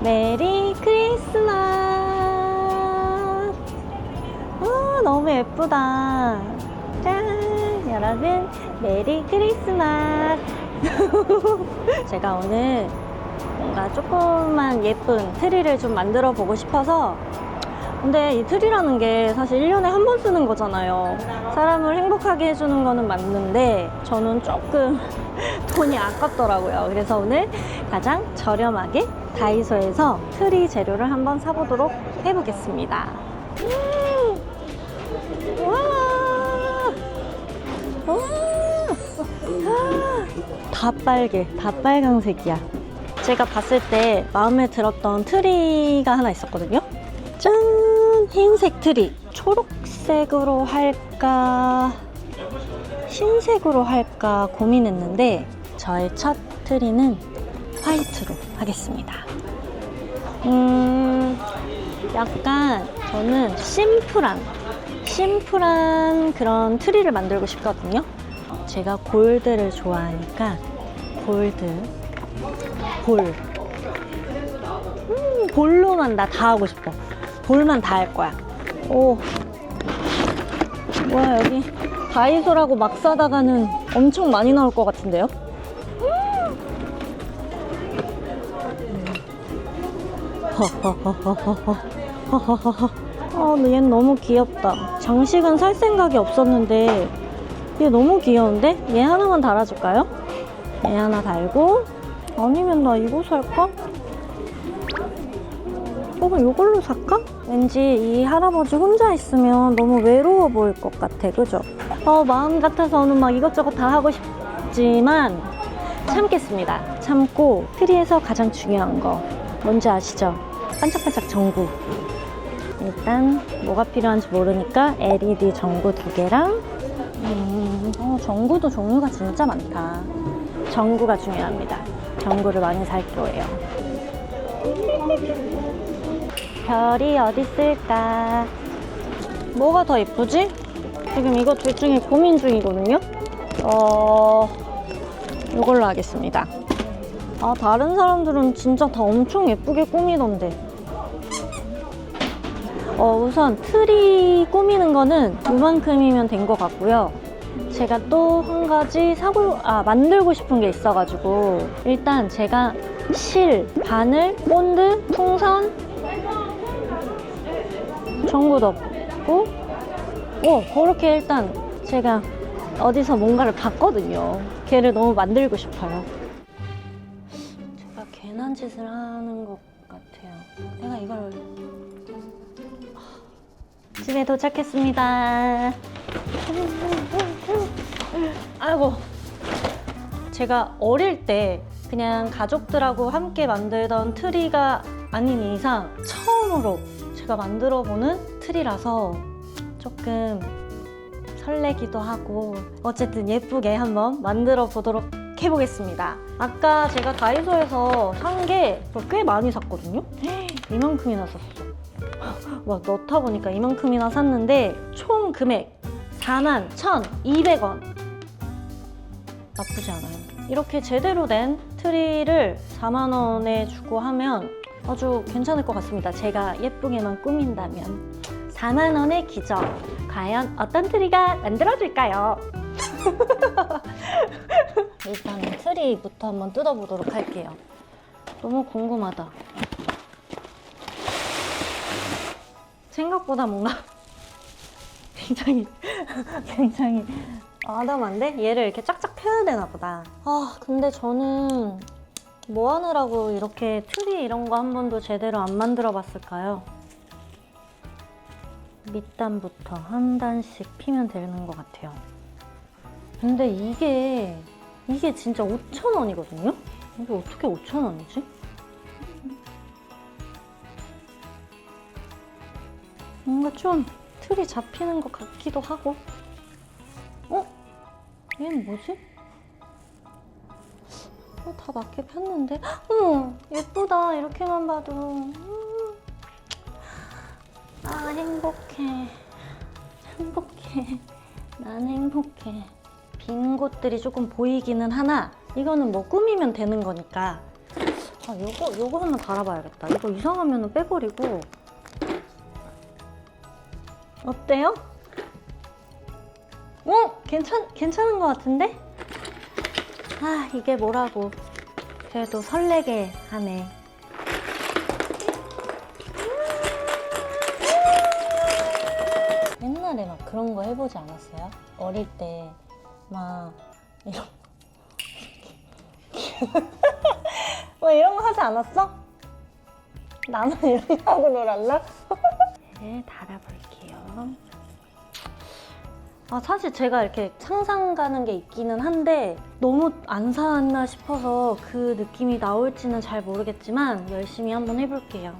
메리 크리스마스. 아, 너무 예쁘다. 짠! 여러분, 메리 크리스마스. 제가 오늘 뭔가 조금만 예쁜 트리를 좀 만들어 보고 싶어서 근데 이 트리라는 게 사실 1년에 한 번 쓰는 거잖아요. 사람을 행복하게 해주는 거는 맞는데 저는 조금 돈이 아깝더라고요. 그래서 오늘 가장 저렴하게 다이소에서 트리 재료를 한번 사보도록 해보겠습니다. 음! 와! 와! 다 빨개, 다 빨강색이야. 제가 봤을 때 마음에 들었던 트리가 하나 있었거든요. 짠! 흰색 트리. 초록색으로 할까? 흰색으로 할까 고민했는데 저의 첫 트리는 화이트로 하겠습니다. 음, 약간 저는 심플한, 심플한 그런 트리를 만들고 싶거든요. 제가 골드를 좋아하니까 골드, 볼. 음, 볼로만 나 다 하고 싶어. 볼만 다 할 거야. 오. 뭐야, 여기. 다이소라고 막 사다가는 엄청 많이 나올 것 같은데요? 아, 근데 얘는 너무 귀엽다. 장식은 살 생각이 없었는데, 얘 너무 귀여운데? 얘 하나만 달아줄까요? 얘 하나 달고, 아니면 나 이거 살까? 어, 이걸로 살까? 왠지 이 할아버지 혼자 있으면 너무 외로워 보일 것 같아, 그죠? 어, 마음 같아서는 막 이것저것 다 하고 싶지만 참겠습니다. 참고 트리에서 가장 중요한 거 뭔지 아시죠? 반짝반짝 전구. 일단 뭐가 필요한지 모르니까 LED 전구 두 개랑 음, 어, 전구도 종류가 진짜 많다. 전구가 중요합니다. 전구를 많이 살 거예요. 별이 어디 있을까? 뭐가 더 예쁘지? 지금 이거 둘 중에 고민 중이거든요. 어, 이걸로 하겠습니다. 아, 다른 사람들은 진짜 다 엄청 예쁘게 꾸미던데. 어, 우선 트리 꾸미는 거는 이만큼이면 된 것 같고요. 제가 또 한 가지 사고, 아, 만들고 싶은 게 있어가지고, 일단 제가 실, 바늘, 본드, 풍선, 전구 넣고, 오, 그렇게 일단 제가 어디서 뭔가를 봤거든요. 걔를 너무 만들고 싶어요. 제가 괜한 짓을 하는 것 같아요. 내가 이걸 집에 도착했습니다. 아이고, 제가 어릴 때 그냥 가족들하고 함께 만들던 트리가 아닌 이상 처음으로 제가 만들어 보는 트리라서 조금 설레기도 하고 어쨌든 예쁘게 한번 만들어 보도록 해보겠습니다. 아까 제가 다이소에서 산 게 꽤 많이 샀거든요? 이만큼이나 샀어. 와, 넣다 보니까 이만큼이나 샀는데 총 금액 4만 1,200원. 나쁘지 않아요. 이렇게 제대로 된 트리를 4만 원에 주고 하면 아주 괜찮을 것 같습니다. 제가 예쁘게만 꾸민다면. 4만 원의 기적. 과연 어떤 트리가 만들어질까요? 일단 트리부터 한번 뜯어보도록 할게요. 너무 궁금하다. 생각보다 뭔가 굉장히 굉장히 아담한데 얘를 이렇게 쫙쫙 펴야 되나 보다. 아 근데 저는 뭐 하느라고 이렇게 트리 이런 거 한 번도 제대로 안 만들어 봤을까요? 밑단부터 한 단씩 피면 되는 것 같아요. 근데 이게 이게 진짜 5천 원이거든요? 이게 어떻게 5천 원이지? 뭔가 좀 틀이 잡히는 것 같기도 하고. 어? 얘는 뭐지? 어, 다 맞게 폈는데? 어머, 예쁘다. 이렇게만 봐도. 음. 아, 행복해. 행복해. 난 행복해. 빈 곳들이 조금 보이기는 하나, 이거는 뭐 꾸미면 되는 거니까. 아, 요거, 요거 한번 달아봐야겠다. 이거 이상하면 빼버리고. 어때요? 어? 괜찮, 괜찮은 것 같은데? 아, 이게 뭐라고. 그래도 설레게 하네. 옛날에 막 그런 거 해보지 않았어요? 어릴 때 막 이런 뭐 이런 거 하지 않았어? 이런 거 하고 놀았나? 네, 달아볼게 요. 아, 사실 제가 이렇게 상상 가는 게 있기는 한데 너무 안 사왔나 싶어서 그 느낌이 나올지는 잘 모르겠지만 열심히 한번 해볼게요.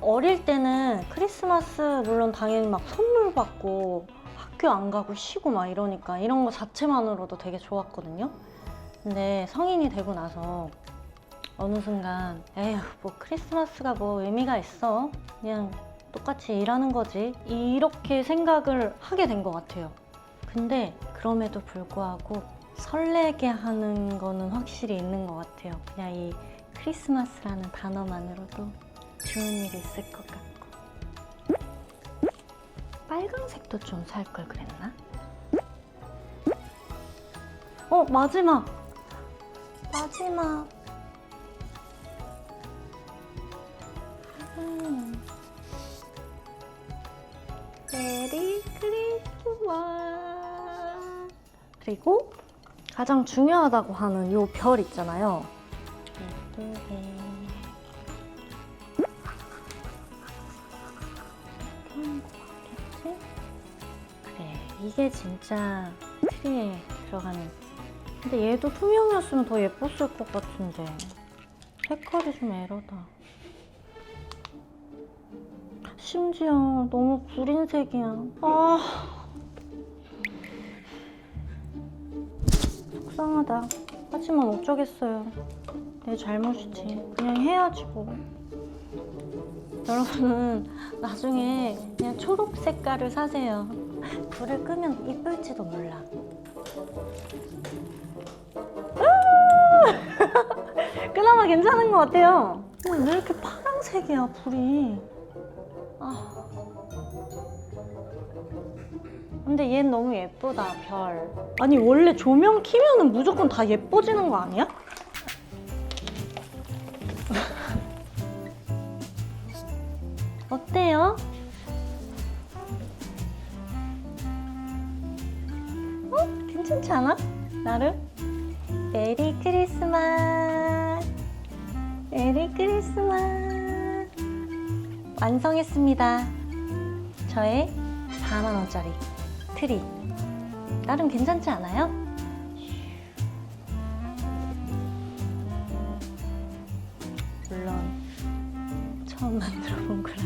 어릴 때는 크리스마스 물론 당연히 막 선물 받고 학교 안 가고 쉬고 막 이러니까 이런 거 자체만으로도 되게 좋았거든요. 근데 성인이 되고 나서 어느 순간 에휴 뭐 크리스마스가 뭐 의미가 있어 그냥 똑같이 일하는 거지 이렇게 생각을 하게 된 것 같아요. 근데 그럼에도 불구하고 설레게 하는 거는 확실히 있는 것 같아요. 그냥 이 크리스마스라는 단어만으로도 좋은 일이 있을 것 같고 빨강색도 좀 살 걸 그랬나? 어 마지막 마지막 음. 메리 크리스마스 그리고 가장 중요하다고 하는 요 별 있잖아요 예쁘게? 그래 이게 진짜 트리에 들어가는 근데 얘도 투명이었으면 더 예뻤을 것 같은데 색깔이 좀 에러다 심지어 너무 구린 색이야. 아. 속상하다. 하지만 어쩌겠어요. 내 잘못이지. 그냥 해야지 뭐. 여러분은 나중에 그냥 초록 색깔을 사세요. 불을 끄면 이쁠지도 몰라. 아! 그나마 괜찮은 것 같아요. 왜 이렇게 파란색이야 불이 아. 근데 얘는 너무 예쁘다 별 아니 원래 조명 키면은 무조건 다 예뻐지는 거 아니야? 어때요? 어? 괜찮지 않아? 나름? 메리 크리스마스 메리 크리스마스 완성했습니다 저의 4만원짜리 트리 나름 괜찮지 않아요? 물론 처음 만들어 본 거라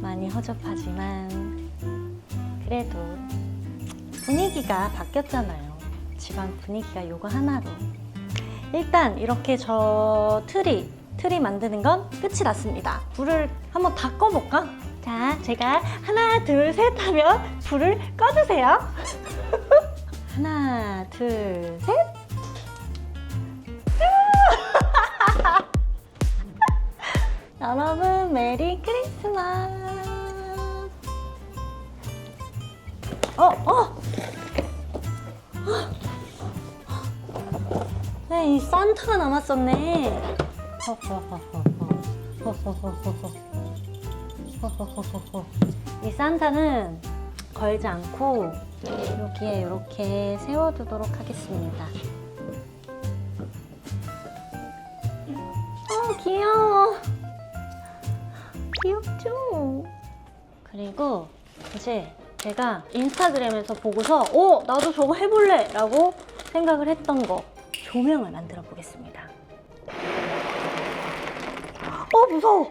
많이 허접하지만 그래도 분위기가 바뀌었잖아요. 집안 분위기가 요거 하나로. 일단 이렇게 저 트리, 트리 만드는 건 끝이 났습니다. 불을 한번 다 꺼볼까? 자, 제가 하나, 둘, 셋 하면 불을 꺼주세요. 하나, 둘, 셋. 여러분 메리 크리스마스 어 어. 네, 이 산타가 남았었네. 이 산타는 걸지 않고 여기에 이렇게 세워두도록 하겠습니다. 어, 귀여워. 귀엽죠? 그리고 이제 제가 인스타그램에서 보고서 오! 나도 저거 해볼래! 라고 생각을 했던 거 조명을 만들어 보겠습니다. 어, 무서워!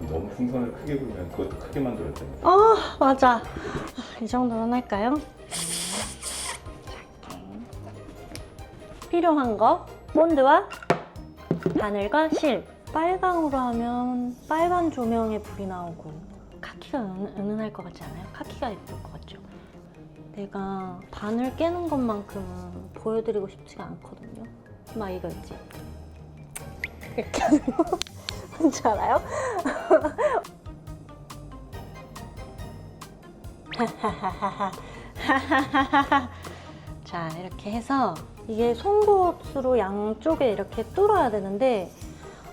너무 풍선을 크게 불면 그것도 크게 만들어야 돼. 아, 맞아. 아, 이 정도는 할까요? 필요한 거 본드와 바늘과 실 빨강으로 하면 빨간 조명에 불이 나오고 카키가 은, 은은할 것 같지 않아요? 카키가 예쁠 것 같죠? 내가 바늘 깨는 것만큼은 보여드리고 싶지가 않거든요. 막 이거 있지. 이렇게 하는 거 뭔지 알아요? 자 이렇게 해서 이게 송곳으로 양쪽에 이렇게 뚫어야 되는데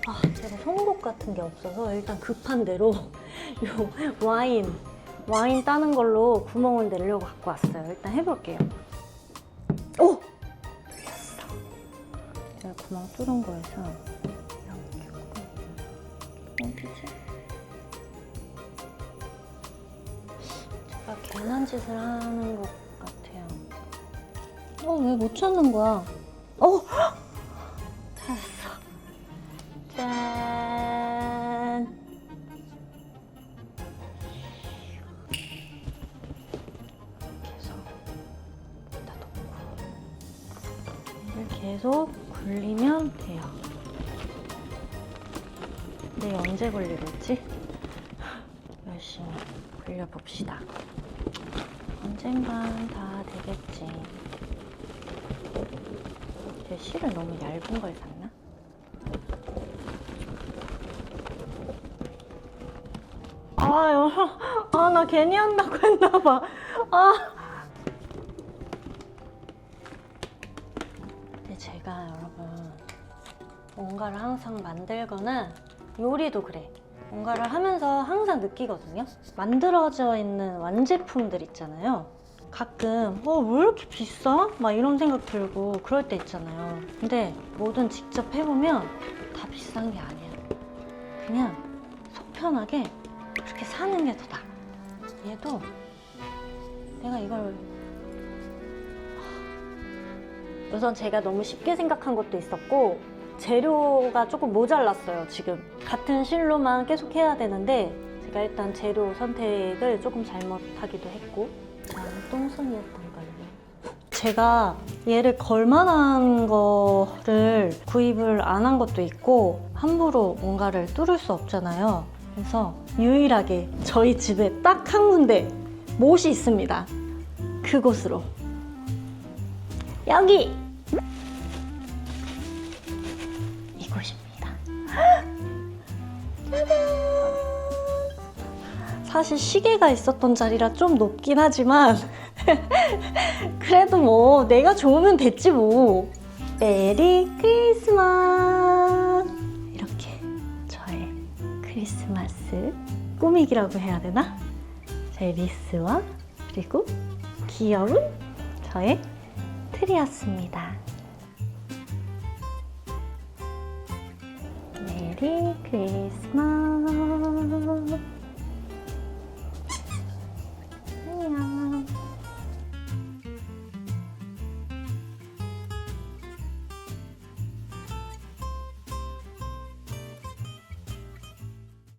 아 제가 송곳 같은 게 없어서 일단 급한 대로 요 와인 와인 따는 걸로 구멍을 내려고 갖고 왔어요. 일단 해볼게요. 오! 제가 구멍 뚫은 거에서 어디지? 제가 괜한 짓을 하는 것 같아요. 어, 왜 못 찾는 거야? 어! 찾았어. 짠! 계속 여기다 놓고 얘를 계속 굴리면 돼요. 이게 언제 굴리겠지? 열심히 굴려봅시다. 언젠간 다 되겠지. 제 실을 너무 얇은 걸 샀나? 아, 여러, 아, 나 괜히 한다고 했나봐. 아. 근데 제가 여러분, 뭔가를 항상 만들거나 요리도 그래. 뭔가를 하면서 항상 느끼거든요. 만들어져 있는 완제품들 있잖아요. 가끔 어 왜 이렇게 비싸? 막 이런 생각 들고 그럴 때 있잖아요. 근데 뭐든 직접 해보면 다 비싼 게 아니야. 그냥 속 편하게 그렇게 사는 게 더 나아. 얘도 내가 이걸 우선 제가 너무 쉽게 생각한 것도 있었고 재료가 조금 모자랐어요 지금. 같은 실로만 계속 해야 되는데 제가 일단 재료 선택을 조금 잘못하기도 했고 자 똥손이었던 걸로. 제가 얘를 걸만한 거를 구입을 안 한 것도 있고 함부로 뭔가를 뚫을 수 없잖아요. 그래서 유일하게 저희 집에 딱 한 군데 못이 있습니다. 그곳으로. 여기 짜잔! 사실 시계가 있었던 자리라 좀 높긴 하지만 그래도 뭐 내가 좋으면 됐지 뭐. 메리 크리스마스 이렇게 저의 크리스마스 꾸미기라고 해야 되나? 제 리스와 그리고 귀여운 저의 트리였습니다. 메리 크리스마스